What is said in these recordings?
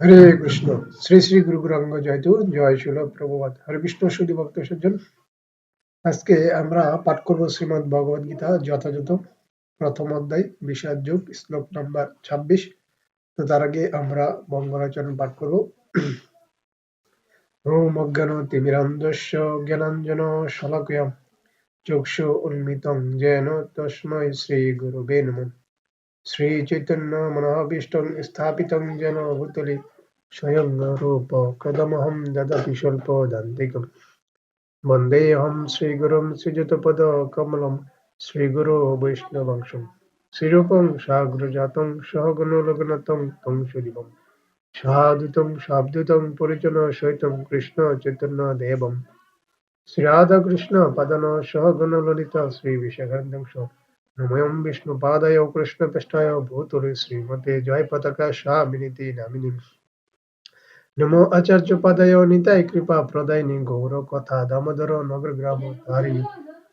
হরে কৃষ্ণ। শ্রী শ্রী গুরু গৌরাঙ্গ জয়তু জয় শিল প্রভুবাদ হরে কৃষ্ণ সুদী ভক্ত সজ্জন। আজকে আমরা পাঠ করব শ্রীমদ ভগবদ গীতা যথাযথ প্রথম অধ্যায়, বিষাদ যুগ, শ্লোক নাম্বার ছাব্বিশ। তো তার আগে আমরা মঙ্গলাচরণ পাঠ করব। ওম অজ্ঞান তিমিরান্ধস্য জ্ঞানাঞ্জন শলাকয়া চক্ষু উন্মিতং যেন তস্মৈ শ্রী গুরু নমঃ। श्रीचैतन्य मनोभीष्टं स्थापितं जनभूतले स्वयं न रूपकदमहं ददति स्वल्पदान्तिकं वन्देऽहं श्रीगुरुं श्रीयुतपदकमलं श्रीगुरो वैष्णवंशं श्रीरूपं साग्रजातं सहगणलग्नतं तं सुरिवं साधुतं साब्दुतं परिजनसहितं कृष्णचैतन्यदेवं श्रीराधाकृष्णपदन सहगणललिता श्रीविषगन्धं स কৃষ্ণ পৃষ্ঠায় ভূতলে শ্রীমতে জয় পতাকা স্বামিনীতি নামিনী। নমো আচার্য পাদায় নিতাই কৃপা প্রদায়নি গৌর কথা দামোদর নগর গ্রাম ধারিণী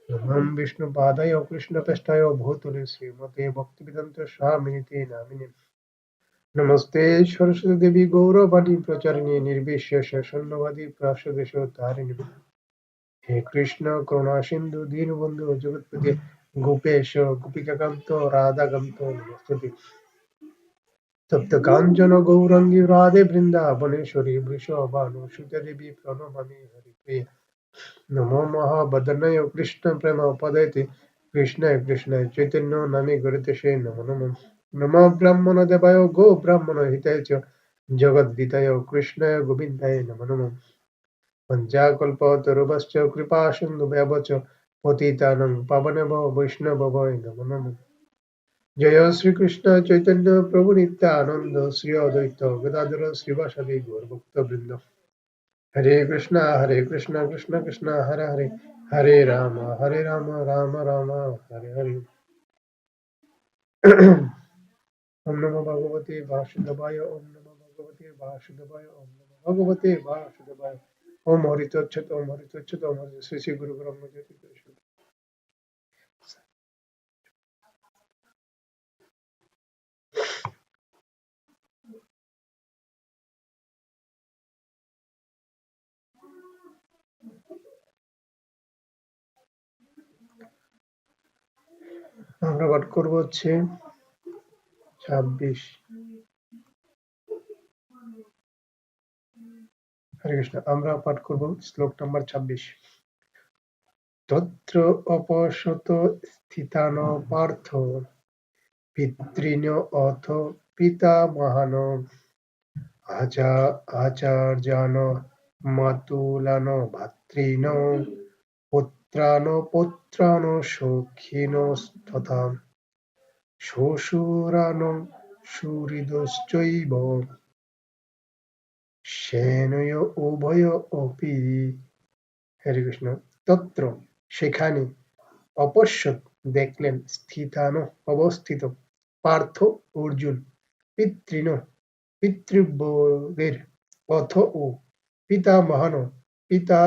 নমঃ বিষ্ণু পাদায় কৃষ্ণ পৃষ্ঠায় ভূতলে শ্রীমতে ভক্তিবেদান্ত স্বামিনীতি নামিনী। নমস্তে সরস্বতী দেবী গৌরবাণী প্রচারিণী নির্বিশেষ শূন্যবাদী প্রাসদেশ তারিণী হে কৃষ্ণ করুণা সিন্ধু দীনবন্ধু জগৎপতি गोपेश, गोपिकगन्तो, राधागन्तो नमस्तुति सप्तकाञ्चनगौरङ्गी राधे बृन्दावनेश्वरी वृषभानुसुतदेवी प्रणमामि हरिप्रिय। नमो महाबदनय कृष्णप्रेम पदयति कृष्ण कृष्ण चैतन्यो नमे गुरुतिषे नमो नमो। नमो ब्राह्मण देवाय, गो ब्राह्मण हिताय च जगद्दिताय कृष्णाय गोविन्दाय नमो नमो। पञ्चाकल्पतरुभश्च कृपासिन्धुभ्यव পতিতানং পাবনেব বৈষ্ণবয় নমো জয় শ্রীকৃষ্ণ চৈতন্য প্রভু নিত্যানন্দ শ্রী অদ্বৈত গদাধর শ্রীবাসাদি গৌরভক্ত বৃন্দ হরে কৃষ্ণ হরে কৃষ্ণ কৃষ্ণ কৃষ্ণ হরে হরে হরে রাম হরে রাম রাম রাম হরে হরে ওম নমো ভগবতে বাসুদেবায় ওম নমো ভগবতে বাসুদেবায় ওম নমো ভগবতে বাসুদেবায় ওম হরিতচ্ছত ওম হরিতচ্ছত ওম হরি শ্রী শ্রী গুরু ব্রহ্ম জ্যোতি আমরা পাঠ করব হচ্ছে ছাব্বিশ। হরে কৃষ্ণ, আমরা পাঠ করব শ্লোক নাম্বার ছাব্বিশ। তত্র অপশত স্থিতান পার্থ পিতৃণ অথ আচা আচার্যান মাতুলান ভাতৃণ। পুত্রান পুত্রান সখিন তথা শ্বশুরান সুহৃদশ্চৈব। সেনয় উভয় অপি। হরে কৃষ্ণ। তত্র সেখানে অপশ্যৎ দেখলেন স্থিতান অবস্থিত পার্থ অর্জুন পিতৃণ পিতৃব্যদের অথ ও পিতামহান পিতা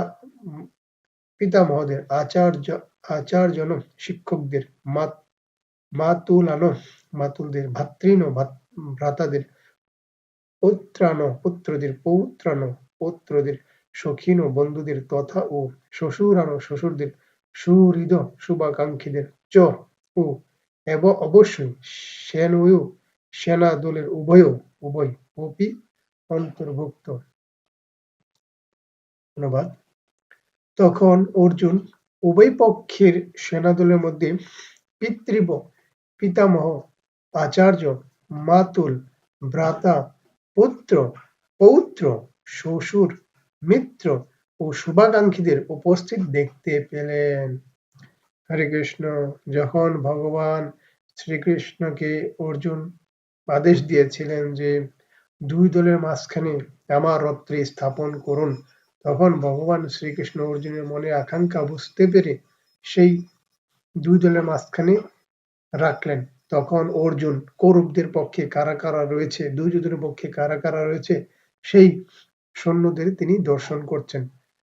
পিতামহদের আচার্য, আচার্যন শিক্ষকদের মাতুলানো মাতুলদের ভাতৃণ ভ্রাতাদের, পুত্রান পুত্রদের, পৌত্রান পৌত্রদের, সখীন বন্ধুদের তথা ও শ্বশুরান শ্বশুরদের, সুহৃদ শুভাকাঙ্ক্ষীদের চ ও এব অবশ্যই সেনয় সেনা দলের উভয় উভয় অপি অন্তর্ভুক্ত। ধন্যবাদ। তখন অর্জুন উভয় পক্ষের সেনাদলের মধ্যে পিতৃব, পিতামহ, আচার্য, মাতুল, ভ্রাতা, পুত্র, পৌত্র, শ্বশুর, মিত্র ও শুভাকাঙ্ক্ষীদের উপস্থিত দেখতে পেলেন। হরে কৃষ্ণ, যখন ভগবান শ্রীকৃষ্ণকে অর্জুন আদেশ দিয়েছিলেন যে, দুই দলের মাঝখানে আমার রত্রে স্থাপন করুন তখন ভগবান শ্রীকৃষ্ণ অর্জুনের মনে আকাঙ্ক্ষা বুঝতে পেরে সেই দুই দলের মাঝখানে রাখলেন। তখন অর্জুন কৌরবদের পক্ষে কারা কারা রয়েছে দুই যুদ্ধের পক্ষে কারা কারা রয়েছে, সেই সৈন্যদের তিনি দর্শন করছেন।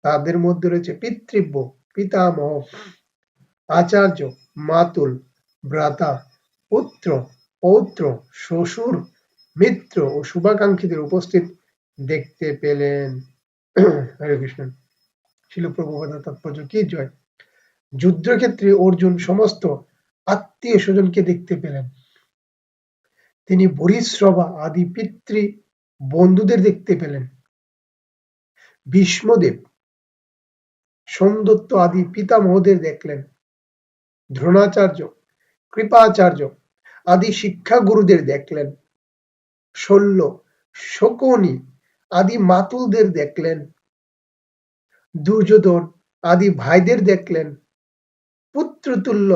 তাদের মধ্যে রয়েছে পিতৃব্য, পিতামহ, আচার্য, মাতুল, ভ্রাতা, পুত্র, পৌত্র, শ্বশুর, মিত্র ও শুভাকাঙ্ক্ষীদের উপস্থিত দেখতে পেলেন। হরে কৃষ্ণ। শিল প্রভুপাদের তাৎপর্য কি? জয়। যুদ্ধক্ষেত্রে অর্জুন সমস্ত আত্মীয় স্বজনকে দেখতে পেলেন। তিনি বরিশ্রবা আদি পিতৃ বন্ধুদের দেখতে পেলেন। ভীষ্মদেব সোমদত্ত আদি পিতামহদের দেখলেন। দ্রোণাচার্য, কৃপাচার্য আদি শিক্ষাগুরুদের দেখলেন। শল্য শকুনি আদি মাতুলদের দেখলেন। দুর্যোধন আদি ভাইদের দেখলেন। পুত্রতুল্য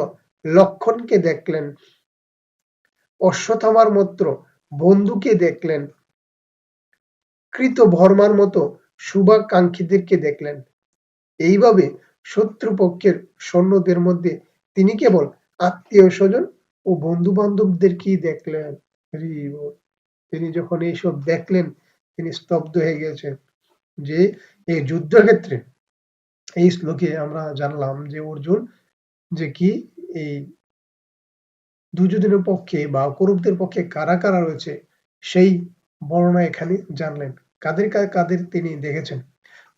লক্ষণকে দেখলেন। অশ্বত্থামার মত্র বন্ধুকে দেখলেন। কৃত ভর্মার মতো শুভাকাঙ্ক্ষীদেরকে দেখলেন। এইভাবে শত্রুপক্ষের সৈন্যদের মধ্যে তিনি কেবল আত্মীয় স্বজন ও বন্ধু বান্ধবদেরকেই দেখলেন তিনি যখন এইসব দেখলেন তিনি স্তব্ধ হয়ে গেছেন যে এই যুদ্ধক্ষেত্রে এই শ্লোকে আমরা জানলাম যে অর্জুন যে কি এই দুর্যোধনের পক্ষে বা কৌরবদের পক্ষে কারা কারা রয়েছে সেই বর্ণনা এখানে জানলেন। কাদের কাদের তিনি দেখেছেন?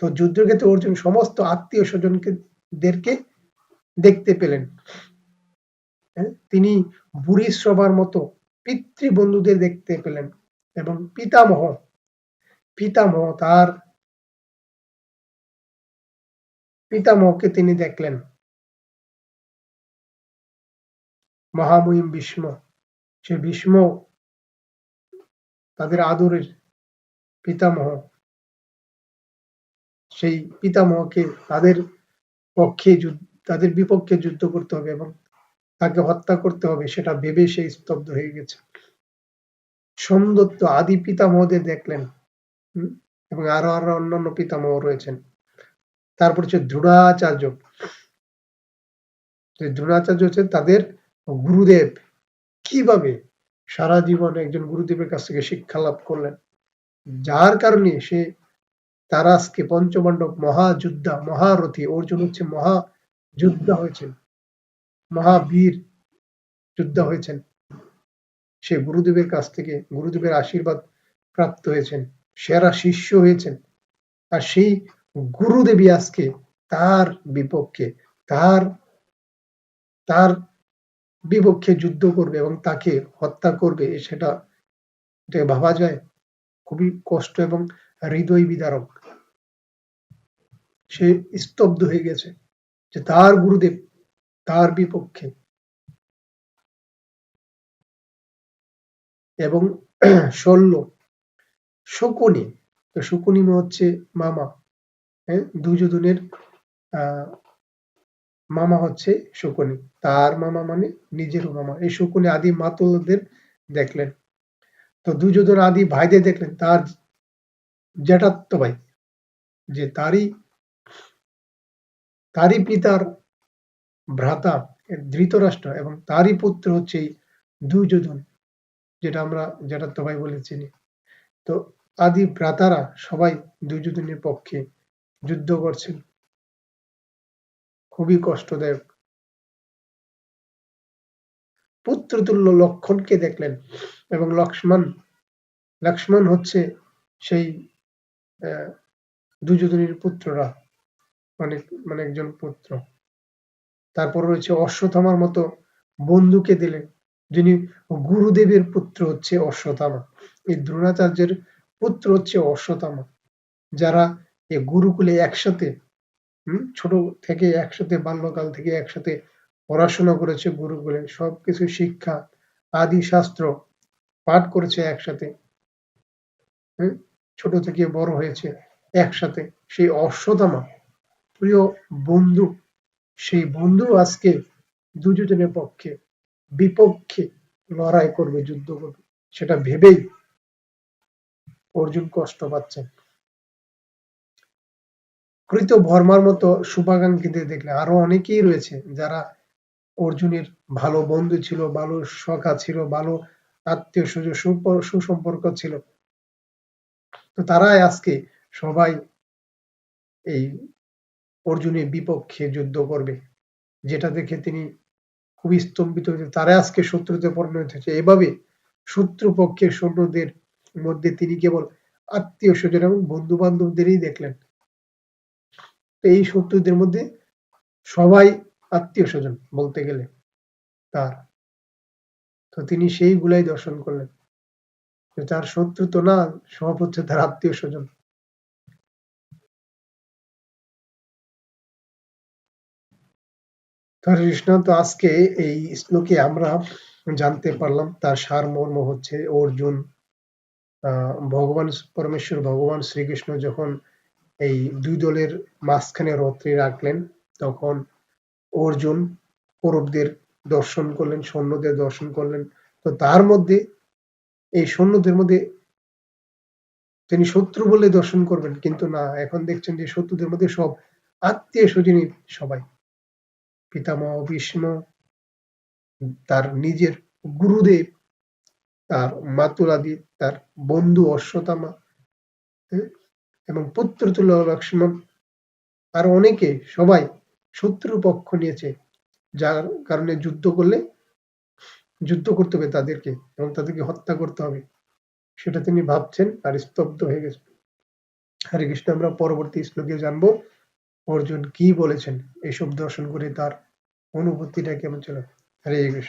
তো যুদ্ধক্ষেত্রে অর্জুন সমস্ত আত্মীয় স্বজনকে দেরকে দেখতে পেলেন। হ্যাঁ, তিনি বুড়ি শ্রবার মতো পিতৃবন্ধুদের দেখতে পেলেন এবং পিতামহ পিতামহ তার পিতামহকে তিনি দেখলেন। মহামহিম ভীষ্ম সে ভীষ্ম তাদের আদরের পিতামহ। সেই পিতামহকে তাদের পক্ষে তাদের বিপক্ষে যুদ্ধ করতে হবে এবং তাকে হত্যা করতে হবে, সেটা ভেবে সেই স্তব্ধ হয়ে গেছে। সোমদত্ত আদি পিতামহদের দেখলেন। এবং আরও আরও অন্যান্য পিতামহ রয়েছেন। তারপর হচ্ছে দ্রোণাচার্য। দ্রোণাচার্য হচ্ছে তাদের গুরুদেব। কীভাবে সারা জীবন একজন গুরুদেবের কাছ থেকে শিক্ষা লাভ করলেন? যার কারণে সে তারা আজকে পঞ্চপাণ্ডব মহাযোদ্ধা, মহারথী, অর্জুন হচ্ছে মহাযোদ্ধা হয়েছেন। মহাবীর যোদ্ধা হয়েছেন। সে গুরুদেবের কাছ থেকে, গুরুদেবের আশীর্বাদ প্রাপ্ত হয়েছেন। সেরা শিষ্য হয়েছেন। আর সেই গুরুদেবী আজকে তার বিপক্ষে, তার তার বিপক্ষে যুদ্ধ করবে এবং তাকে হত্যা করবে সেটা ভাবা যায়। খুবই কষ্ট এবং হৃদয় বিদারক। সে স্তব্ধ হয়ে গেছে যে তার গুরুদেব, তার বিপক্ষে। এবং শল্য শকুনি। তো শকুনি হচ্ছে মামা। হ্যাঁ? দুর্যোধনের মামা হচ্ছে শকুনি। তার মামা মানে নিজেরও মামা। এই শকুনি আদি মাতুলদের দেখলেন। তো দুর্যোধন আদি ভাইদের দেখলেন। তার জ্যাঠাত্ম ভাই, যে তারই তারই পিতার ভ্রাতা, ধৃতরাষ্ট্র এবং তারই পুত্র হচ্ছে দুর্যোধন, যেটা আমরা জ্যাঠাত্ম ভাই বলে চিনি। তো আদি ভ্রাতারা সবাই দুর্যোধনের পক্ষে যুদ্ধ করছেন। খুবই কষ্টদায়ক। পুত্রতুল্য লক্ষণকে দেখলেন এবং লক্ষ্মণ লক্ষ্মণ হচ্ছে সেই দুর্যোধনের পুত্ররা। অনেক মানে একজন পুত্র। তারপর রয়েছে অশ্বত্থামার মতো বন্ধুকে দিলেন, যিনি গুরুদেবের পুত্র হচ্ছে অশ্বত্থামা। এই দ্রোণাচার্যের পুত্র হচ্ছে অশ্বত্থামা, যারা এই গুরুকুলে একসাথে ছোট থেকে একসাথে, বাল্যকাল থেকে একসাথে পড়াশোনা করেছে গুরুকুলে, সবকিছু শিক্ষা, আদি শাস্ত্র পাঠ করেছে একসাথে ছোট থেকে বড় হয়েছে একসাথে। সেই অশ্বত্থামা, প্রিয় বন্ধু, সেই বন্ধু আজকে দুজনের পক্ষে, বিপক্ষে লড়াই করবে, যুদ্ধ করবে। সেটা ভেবেই অর্জুন কষ্ট পাচ্ছেন। কৃত ভর্মার মতো শুভাকাঙ্ক্ষীদের দেখলে আরও অনেকেই রয়েছে যারা অর্জুনের ভালো বন্ধু ছিল, ভালো সখা ছিল, ভালো আত্মীয় সুযোগ সুসম্পর্ক ছিল। তো তারাই আজকে সবাই এই অর্জুনের বিপক্ষে যুদ্ধ করবে যেটা দেখে তিনি খুবই স্তম্ভিত হয়েছে। তারা আজকে শত্রুতে পরিণত হয়েছে। এভাবে শত্রুপক্ষের সৈন্যদের মধ্যে তিনি কেবল আত্মীয় স্বজন এবং বন্ধু বান্ধবদেরই দেখলেন এই শত্রুদের মধ্যে সবাই আত্মীয় স্বজন বলতে গেলে তার। তো তিনি সেইগুলাই দর্শন করলেন। তার শত্রু তো না, সব হচ্ছে তার আত্মীয় স্বজন। কৃষ্ণ তো আজকে এই শ্লোকে আমরা জানতে পারলাম তার সারমর্ম হচ্ছে অর্জুন। ভগবান পরমেশ্বর, ভগবান শ্রীকৃষ্ণ যখন এই দুই দলের মাঝখানে রথে রাখলেন, তখন অর্জুন কৌরবদের দর্শন করলেন, সৈন্যদের দর্শন করলেন। তো তার মধ্যে, এই সৈন্যদের মধ্যে তিনি শত্রু বলে দর্শন করবেন, কিন্তু না, এখন দেখছেন যে শত্রুদের মধ্যে সব আত্মীয় স্বজনী সবাই। পিতামহ ভীষ্ম তার নিজের গুরুদেব তার মাতুলাদি তার বন্ধু অশ্বত্থামা হ্যাঁ, এবং পুত্রতুল্য লক্ষ্মণ আর অনেকে সবাই শত্রু পক্ষ নিয়েছে যার কারণে যুদ্ধ করলে যুদ্ধ করতে হবে তাদেরকে এবং তাদেরকে হত্যা করতে হবে। সেটা তিনি ভাবছেন আর স্তব্ধ হয়ে গেছে। হরে কৃষ্ণ আমরা পরবর্তী শ্লোকে জানব অর্জুন কি বলেছেন? এসব দর্শন করে তার অনুভূতিটা কেমন ছিল? হরে কৃষ্ণ।